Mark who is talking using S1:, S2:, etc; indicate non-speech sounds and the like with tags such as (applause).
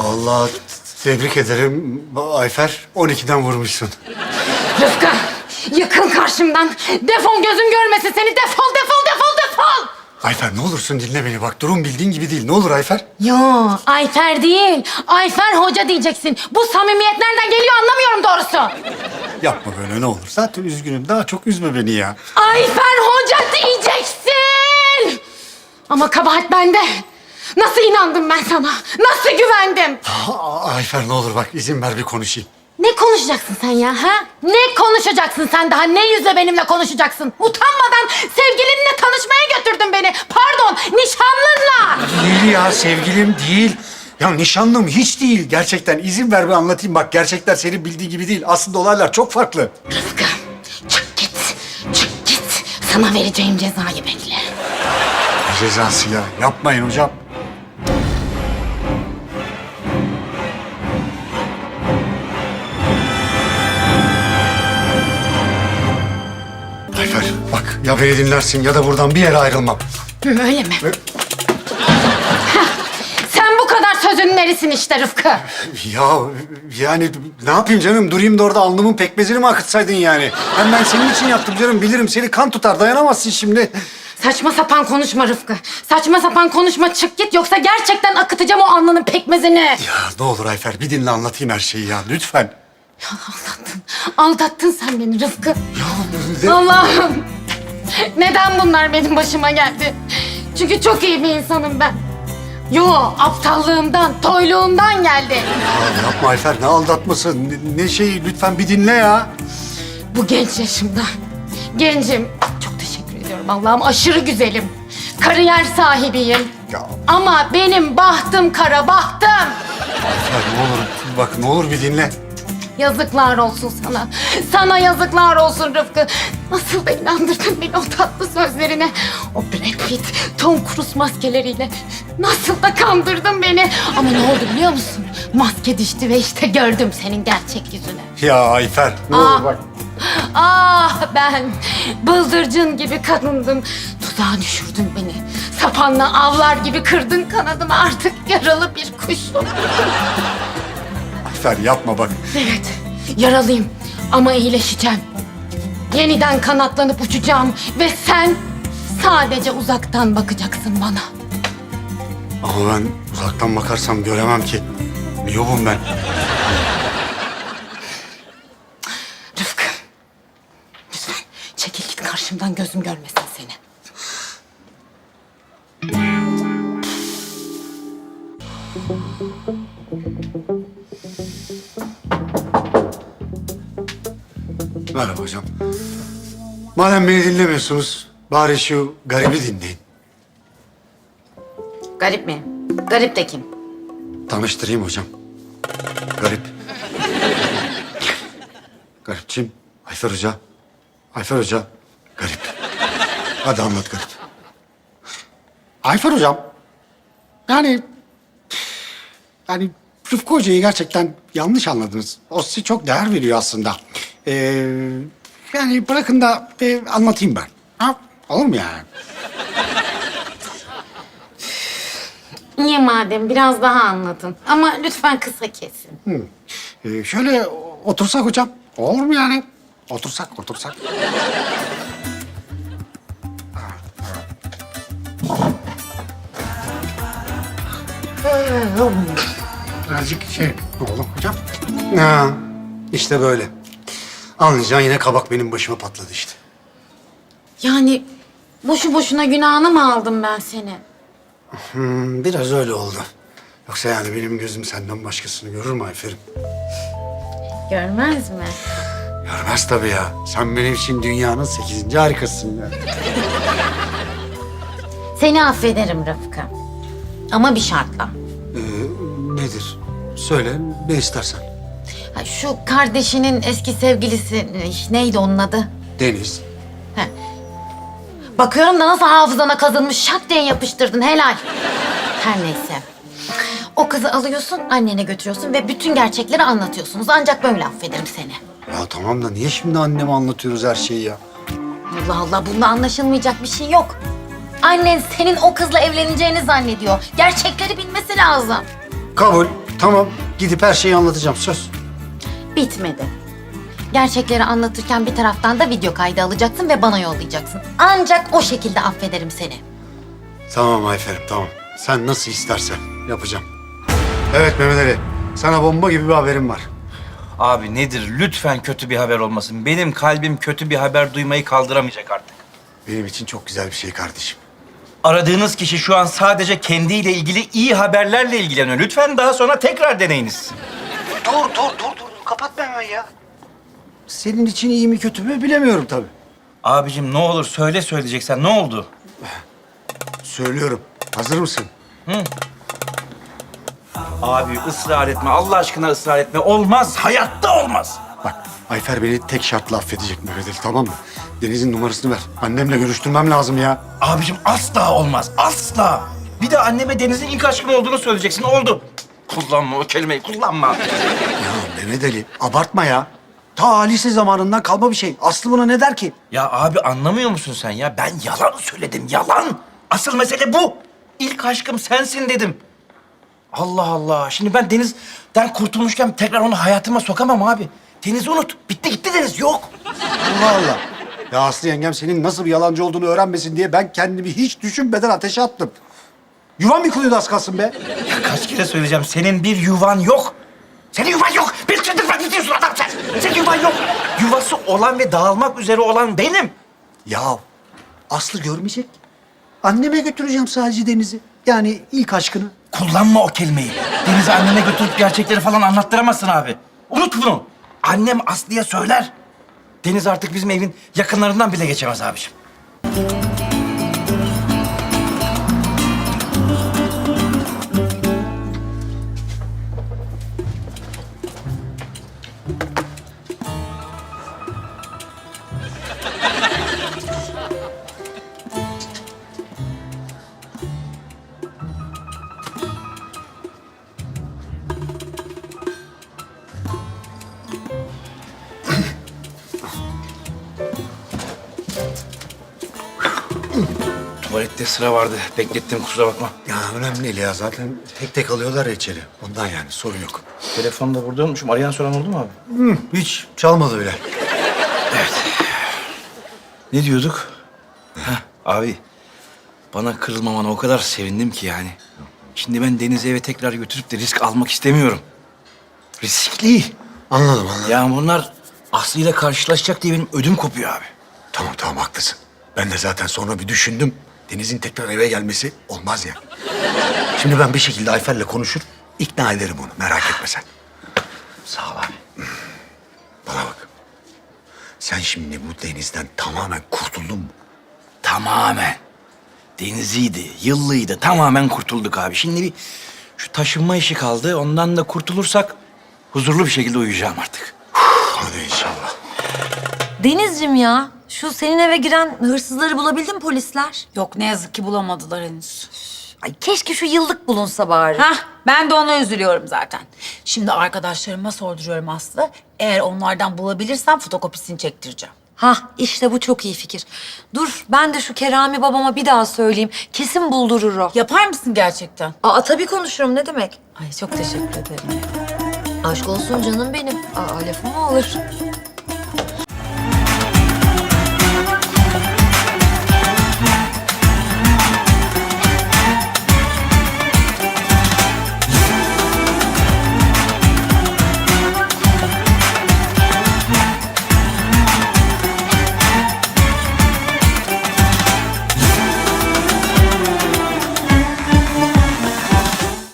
S1: Allah tebrik ederim Ayfer. 12'den vurmuşsun.
S2: Rıfkı yıkıl karşımdan. Defol gözüm görmesin seni. Defol defol defol defol.
S1: Ayfer ne olursun dinle beni bak. Durum bildiğin gibi değil. Ne olur Ayfer?
S2: Yo Ayfer değil. Ayfer hoca diyeceksin. Bu samimiyet nereden geliyor anlamıyorum doğrusu.
S1: Yapma böyle ne olur. Zaten üzgünüm. Daha çok üzme beni ya.
S2: Ayfer hoca diyeceksin. Ama kabahat bende. Nasıl inandım ben sana? Nasıl güvendim?
S1: Aa, Ayfer ne olur bak izin ver bir konuşayım.
S2: Ne konuşacaksın sen ya ha? Ne konuşacaksın sen daha? Ne yüzle benimle konuşacaksın? Utanmadan sevgilinle tanışmaya götürdün beni. Pardon, nişanlınla.
S1: Değil ya sevgilim değil. Ya nişanlım hiç değil. Gerçekten izin ver bir anlatayım. Bak gerçekler senin bildiği gibi değil. Aslında olaylar çok farklı.
S2: Rıfkı, çık git. Çık git. Sana vereceğim cezayı bekle.
S1: Ne cezası ya? Yapmayın hocam. Ya beni dinlersin ya da buradan bir yere ayrılmam.
S2: Öyle mi?
S1: Ve-
S2: Sen bu kadar sözün nerisin işte Rıfkı.
S1: Ya yani ne yapayım canım? Durayım da orada alnımın pekmezini mi akıtsaydın yani? Hem ben senin için yaptım canım. Bilirim seni kan tutar. Dayanamazsın şimdi.
S2: Saçma sapan konuşma Rıfkı. Saçma sapan konuşma çık git yoksa gerçekten akıtacağım o alnının pekmezini.
S1: Ya ne olur Ayfer bir dinle anlatayım her şeyi ya lütfen.
S2: Ya aldattın. Aldattın sen beni Rıfkı.
S1: Ya ne-
S2: Allah'ım. (laughs) Neden bunlar benim başıma geldi? Çünkü çok iyi bir insanım ben. Yo aptallığımdan, toyluğumdan geldi.
S1: Ya yapma Ayfer ne aldatması ne, ne şeyi lütfen bir dinle ya.
S2: Bu genç yaşımda. Gencim. Çok teşekkür ediyorum Allah'ım. Aşırı güzelim. Kariyer sahibiyim.
S1: Ya
S2: Ama benim bahtım kara bahtım.
S1: Ayfer ne olur bak ne olur bir dinle.
S2: Yazıklar olsun sana. Sana yazıklar olsun Rıfkı. Nasıl da inandırdın beni o tatlı sözlerine. O Brad Pitt, Tom Cruise maskeleriyle. Nasıl da kandırdın beni. Ama ne oldu biliyor musun? Maske düştü ve işte gördüm senin gerçek yüzünü.
S1: Ya Ayfer ne
S2: Aa.
S1: olur bak.
S2: Ah ben bıldırcın gibi kadındım. Tuzağa düşürdün beni. Sapanla avlar gibi kırdın kanadımı. Artık yaralı bir kuşum.
S1: Ayfer yapma bak.
S2: Evet, yaralıyım ama iyileşeceğim. Yeniden kanatlanıp uçacağım ve sen sadece uzaktan bakacaksın bana.
S1: Ama ben uzaktan bakarsam göremem ki. Miyobum ben.
S2: Rıfkı, lütfen çekil git karşımdan gözüm görmesin seni.
S1: Merhaba hocam. Madem beni dinlemiyorsunuz bari şu garibi dinleyin.
S2: Garip mi? Garip de kim?
S1: Tanıştırayım hocam. Garip. Garipçim. Ayfer Hoca. Ayfer Hoca. Garip. Hadi anlat Garip. Ayfer Hocam. Yani... Yani Rıfkı Hoca'yı gerçekten yanlış anladınız. O size çok değer veriyor aslında. Ee, yani bırakın da e, anlatayım ben. Ha? Olur mu yani?
S2: Niye madem biraz daha anlatın. Ama lütfen kısa kesin.
S1: Ee, şöyle otursak hocam. Olur mu yani? Otursak, otursak. Birazcık şey oldu hocam. Ha, işte böyle. Anlayacağın yine kabak benim başıma patladı işte.
S2: Yani boşu boşuna günahını mı aldım ben seni?
S1: Hmm, biraz öyle oldu. Yoksa yani benim gözüm senden başkasını görür mü Ayfer'im?
S2: Görmez mi?
S1: Görmez tabii ya. Sen benim için dünyanın sekizinci harikasısın ya.
S2: Seni affederim Rıfkı. Ama bir şartla.
S1: Ee, nedir? Söyle ne istersen.
S2: Ha, Şu kardeşinin eski sevgilisi neydi onun adı?
S1: Deniz.
S2: Bakıyorum da nasıl hafızana kazınmış şak diye yapıştırdın helal. Her neyse. O kızı alıyorsun, annene götürüyorsun ve bütün gerçekleri anlatıyorsunuz. Ancak böyle affederim seni.
S1: Ya tamam da niye şimdi anneme anlatıyoruz her şeyi ya?
S2: Allah Allah, bunda anlaşılmayacak bir şey yok. Annen senin o kızla evleneceğini zannediyor. Gerçekleri bilmesi lazım.
S1: Kabul. Tamam. Gidip her şeyi anlatacağım. Söz.
S2: Bitmedi. Gerçekleri anlatırken bir taraftan da video kaydı alacaksın ve bana yollayacaksın. Ancak o şekilde affederim seni.
S1: Tamam Ayfer'im tamam. Sen nasıl istersen yapacağım. Evet Mehmet Ali. Sana bomba gibi bir haberim var.
S3: Abi nedir? Lütfen kötü bir haber olmasın. Benim kalbim kötü bir haber duymayı kaldıramayacak artık.
S1: Benim için çok güzel bir şey kardeşim.
S3: Aradığınız kişi şu an sadece kendiyle ilgili iyi haberlerle ilgileniyor. Lütfen daha sonra tekrar deneyiniz.
S1: Dur dur dur dur. Kapatma hemen ya. Senin için iyi mi kötü mü bilemiyorum tabii.
S3: Abicim ne olur söyle söyleyeceksen ne oldu?
S1: Söylüyorum. Hazır mısın?
S3: Abi ısrar etme. Allah aşkına ısrar etme. Olmaz. Hayatta olmaz.
S1: Bak Ayfer beni tek şartla affedecek Mehmet Ali tamam mı? Deniz'in numarasını ver. Annemle görüştürmem lazım ya.
S3: Abicim asla olmaz. Asla. Bir de anneme Deniz'in ilk aşkın olduğunu söyleyeceksin. Oldu. Kullanma o kelimeyi kullanma.
S1: Mehmet Ali abartma ya. Ta lise zamanından kalma bir şey. Aslı buna ne der ki?
S3: Ya abi anlamıyor musun sen ya? Ben yalan söyledim, yalan. Asıl mesele bu. İlk aşkım sensin dedim. Allah Allah. Şimdi ben Deniz'den kurtulmuşken tekrar onu hayatıma sokamam abi. Deniz'i unut. Bitti gitti Deniz. Yok.
S1: Allah Allah. Ya Aslı yengem senin nasıl bir yalancı olduğunu öğrenmesin diye ben kendimi hiç düşünmeden ateşe attım. Yuvam yıkılıyordu az kalsın be.
S3: Ya kaç kere söyleyeceğim. Senin bir yuvan yok. Senin yuvan yok. Bir çıldırma gidiyorsun adam sen. Senin yuvan yok. Yuvası olan ve dağılmak üzere olan benim.
S1: Ya Aslı görmeyecek. Anneme götüreceğim sadece Deniz'i. Yani ilk aşkını.
S3: Kullanma o kelimeyi. Deniz'i anneme götürüp gerçekleri falan anlattıramazsın abi. Unut bunu. Annem Aslı'ya söyler. Deniz artık bizim evin yakınlarından bile geçemez abiciğim. Tuvalette sıra vardı. Beklettim kusura bakma.
S1: Ya önemli değil ya. Zaten tek tek alıyorlar ya içeri. Ondan yani sorun yok.
S3: Telefon da burada olmuşum. Arayan soran oldu mu abi?
S1: Hiç çalmadı bile.
S3: Ne diyorduk? Heh, abi bana kırılmamana o kadar sevindim ki yani. Şimdi ben Deniz'i eve tekrar götürüp de risk almak istemiyorum. Riskli.
S1: Anladım anladım.
S3: Ya bunlar Aslı ile karşılaşacak diye benim ödüm kopuyor abi.
S1: Tamam tamam haklısın. Ben de zaten sonra bir düşündüm. Deniz'in tekrar eve gelmesi olmaz ya. Şimdi ben bir şekilde Ayfer'le konuşur, ikna ederim onu. Merak etme sen.
S3: Sağ ol abi.
S1: Bana bak. Sen şimdi bu Deniz'den tamamen kurtuldun mu?
S3: Tamamen. Deniziydi, yıllıydı. Tamamen kurtulduk abi. Şimdi bir şu taşınma işi kaldı. Ondan da kurtulursak huzurlu bir şekilde uyuyacağım artık.
S1: Hadi inşallah.
S4: Denizciğim ya, şu senin eve giren hırsızları bulabildin mi polisler?
S5: Yok ne yazık ki bulamadılar henüz.
S4: Ay keşke şu yıllık bulunsa bari.
S5: Hah ben de ona üzülüyorum zaten. Şimdi arkadaşlarıma sorduruyorum Aslı. Eğer onlardan bulabilirsem fotokopisini çektireceğim.
S4: Hah, işte bu çok iyi fikir. Dur, ben de şu Kerami babama bir daha söyleyeyim. Kesin buldurur o.
S5: Yapar mısın gerçekten?
S4: Aa tabii konuşurum, ne demek?
S5: Ay çok teşekkür ederim.
S4: Aşk olsun canım benim. Aa lafım mı olur?